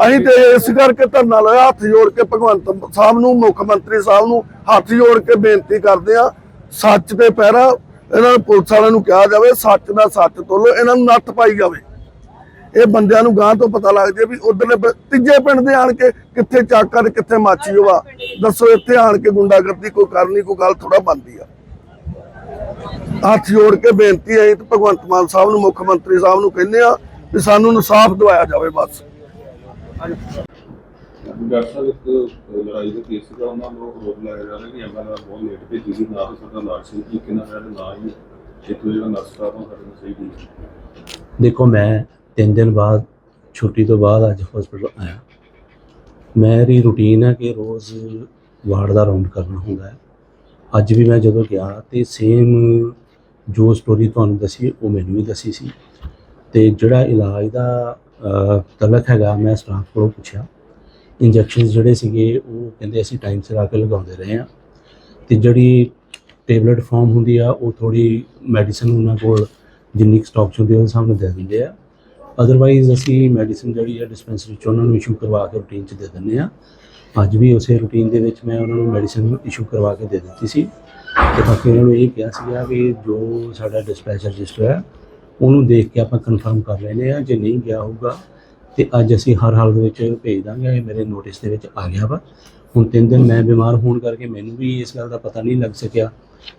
ਅਸੀਂ ਤੇ ਇਸ ਕਰਕੇ ਧਰਨਾ ਲਾਇਆ, ਹੱਥ ਜੋੜ ਕੇ ਭਗਵੰਤ ਸਾਹਿਬ ਨੂੰ, ਮੁੱਖ ਮੰਤਰੀ ਸਾਹਿਬ ਨੂੰ ਹੱਥ ਜੋੜ ਕੇ ਬੇਨਤੀ ਕਰਦੇ ਆ ਸੱਚ ਤੇ ਪਹਿਰਾ, ਇਹਨਾਂ ਨੂੰ ਪੁਲਿਸ ਵਾਲਿਆਂ ਨੂੰ ਕਿਹਾ ਜਾਵੇ, ਸੱਚ ਦਾ ਸੱਚ ਤੋਲੋ, ਇਹਨਾਂ ਨੂੰ ਨੱਥ ਪਾਈ ਜਾਵੇ। ਇਹ ਬੰਦਿਆਂ ਨੂੰ ਗਾਂ ਤੋਂ ਪਤਾ ਲੱਗ ਜੇ ਵੀ ਉਧਰਲੇ ਤੀਜੇ ਪਿੰਡ ਦੇ ਆਣ ਕੇ ਕਿੱਥੇ ਚਾਕਾ ਤੇ ਕਿੱਥੇ ਮਾਚੀ ਹੋਵਾ ਦੱਸੋ ਇੱਥੇ ਆਣ ਕੇ ਗੁੰਡਾਗਰਦੀ ਕੋਈ ਕਰਨੀ ਕੋਈ ਗੱਲ ਥੋੜਾ ਬਣਦੀ ਆ। ਹੱਥ ਜੋੜ ਕੇ ਬੇਨਤੀ ਹੈ ਤੇ ਭਗਵੰਤ ਮਾਨ ਸਾਹਿਬ ਨੂੰ ਮੁੱਖ ਮੰਤਰੀ ਸਾਹਿਬ ਨੂੰ ਕਹਿੰਦੇ ਆ ਵੀ ਸਾਨੂੰ ਇਨਸਾਫ ਦਿਵਾਇਆ ਜਾਵੇ ਬਸ। ਡਾਕਟਰ ਸਾਹਿਬ ਇੱਕ ਲੜਾਈ ਦਾ ਕੇਸ ਸੀਗਾ ਉਹਨਾਂ ਨੂੰ ਰੋਕ ਲਾਇਆ ਜਾ ਰਿਹਾ ਕਿ ਐਮਐਲਆਰ ਬਹੁਤ ਲੇਟ ਭੇਜੀ ਸੀ ਨਾ ਤਾਂ ਸਾਡਾ ਲਾਟ ਸੀ ਕਿ ਕਿੰਨਾ ਹੈ ਨਾ ਹੀ ਇੱਕ ਜਿਹੜਾ ਉਹ ਸਾਡੇ ਨੂੰ ਸਹੀ ਦੀ ਦੇਖੋ ਮੈਂ ਤਿੰਨ ਦਿਨ ਬਾਅਦ ਛੁੱਟੀ ਤੋਂ ਬਾਅਦ ਅੱਜ ਹਸਪੀਟਲ ਆਇਆ। ਮੇਰੀ ਰੂਟੀਨ ਹੈ ਕਿ ਰੋਜ਼ ਵਾਰਡ ਦਾ ਰਾਉਂਡ ਕਰਨਾ ਹੁੰਦਾ ਹੈ। ਅੱਜ ਵੀ ਮੈਂ ਜਦੋਂ ਗਿਆ ਤੇ ਸੇਮ ਜੋ ਸਟੋਰੀ ਤੁਹਾਨੂੰ ਦੱਸੀ ਉਹ ਮੈਨੂੰ ਵੀ ਦੱਸੀ ਸੀ। ਤੇ ਜਿਹੜਾ ਇਲਾਜ ਦਾ ਤਲਕ ਹੈਗਾ ਮੈਂ ਸਟਾਫ ਕੋਲੋਂ ਪੁੱਛਿਆ। ਇੰਜੈਕਸ਼ਨ ਜਿਹੜੇ ਸੀਗੇ ਉਹ ਕਹਿੰਦੇ ਅਸੀਂ ਟਾਈਮ ਸਿਰ ਆ ਕੇ ਲਗਾਉਂਦੇ ਰਹੇ ਆ ਤੇ ਜਿਹੜੀ ਟੇਬਲੇਟ ਫਾਰਮ ਹੁੰਦੀ ਆ ਉਹ ਥੋੜੀ ਮੈਡੀਸਨ ਉਹਨਾਂ ਕੋਲ ਜਿੰਨੀ ਸਟਾਕ ਚ ਹੁੰਦੀ ਆ, ਉਹਦੇ ਸਾਹਮਣੇ ਦੇ ਦਿੰਦੇ ਆ। ਅਦਰਵਾਈਜ਼ ਅਸੀਂ ਮੈਡੀਸਨ ਜਿਹੜੀ ਹੈ ਡਿਸਪੈਂਸਰੀ ਚ ਉਹਨਾਂ ਨੂੰ ਇਸ਼ੂ ਕਰਵਾ ਕੇ ਰੂਟੀਨ ਚ ਦੇ ਦਿੰਦੇ ਆ ਅੱਜ ਵੀ ਉਸੇ ਰੂਟੀਨ ਦੇ ਵਿੱਚ ਮੈਂ ਉਹਨਾਂ ਨੂੰ ਮੈਡੀਸਨ ਇਸ਼ੂ ਕਰਵਾ ਕੇ ਦੇ ਦਿੱਤੀ ਸੀ। ਤੇ ਬਾਕੀ ਉਹਨਾਂ ਨੂੰ ਇਹ ਕਿਹਾ ਸੀਗਾ ਵੀ ਜੋ ਸਾਡਾ ਡਿਸਪੈਚ ਰਜਿਸਟਰ ਹੈ, ਉਹਨੂੰ ਦੇਖ ਕੇ ਆਪਾਂ ਕਨਫਰਮ ਕਰ ਲੈਨੇ ਆ ਜੇ ਨਹੀਂ ਗਿਆ ਹੋਊਗਾ, ਤੇ ਅੱਜ ਅਸੀਂ ਹਰ ਹਾਲ ਦੇ ਵਿੱਚ ਭੇਜ ਦਾਂਗੇ, ਇਹ ਮੇਰੇ ਨੋਟਿਸ ਦੇ ਵਿੱਚ ਆ ਗਿਆ ਵਾ। ਹੁਣ ਤਿੰਨ ਦਿਨ ਮੈਂ ਬਿਮਾਰ ਹੋਣ ਕਰਕੇ ਮੈਨੂੰ ਵੀ ਇਸ ਗੱਲ ਦਾ ਪਤਾ ਨਹੀਂ ਲੱਗ ਸਕਿਆ।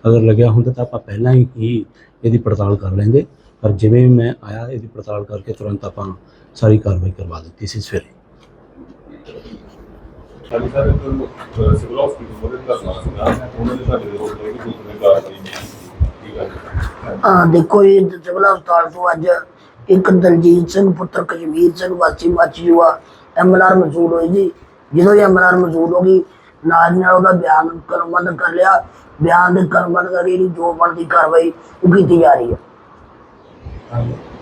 ਅਗਰ ਲੱਗਿਆ ਹੁੰਦਾ ਤਾਂ ਆਪਾਂ ਪਹਿਲਾਂ ਹੀ ਇਹਦੀ ਪੜਤਾਲ ਕਰ ਲੈਂਦੇ। ਪਰ ਜਿਵੇਂ ਮੈਂ ਆਇਆ ਇਹਦੀ ਪੜਤਾਲ ਕਰਕੇ ਤੁਰੰਤ ਆਪਾਂ ਸਾਰੀ ਕਾਰਵਾਈ ਕਰਵਾ ਦਿੱਤੀ ਸੀ ਸਵੇਰੇ। ਸਾਡੇ ਸਾਰੇ ਸਿਵਲ ਹਸਪੀਟਲ ਸੀਗਾ ਉਹਨਾਂ ਦੇ ਸਾਡੇ ਕਾਰ ਕਰੀ ਹਾਂ? ਦੇਖੋ ਇਹ ਸਿਵਲ ਹਸਪਤਾਲ ਤੋਂ ਅੱਜ ਇੱਕ ਦਲਜੀਤ ਸਿੰਘ ਪੁੱਤਰ ਕਸ਼ਮੀਰ ਸਿੰਘ ਵਾਸੀ ਮਾਚੀਵਾ ਐਮਐਲਆਰ ਮਸੂਲ ਹੋਈ ਜੀ। ਜਦੋਂ ਇਹ ਐਮਐਲਆਰ ਮਸੂਲ ਹੋ ਗਈ ਨਾਲ ਦੀ ਨਾਲ ਉਹਦਾ ਬਿਆਨ ਕਰਮਬੰਦ ਕਰ ਲਿਆ। ਬਿਆਨ ਦੇ ਕਰਮਬੰਦ ਕਰਕੇ ਜਿਹੜੀ ਜੋ ਬਣਦੀ ਕਾਰਵਾਈ ਉਹ ਕੀਤੀ ਜਾ ਰਹੀ ਹੈ। I.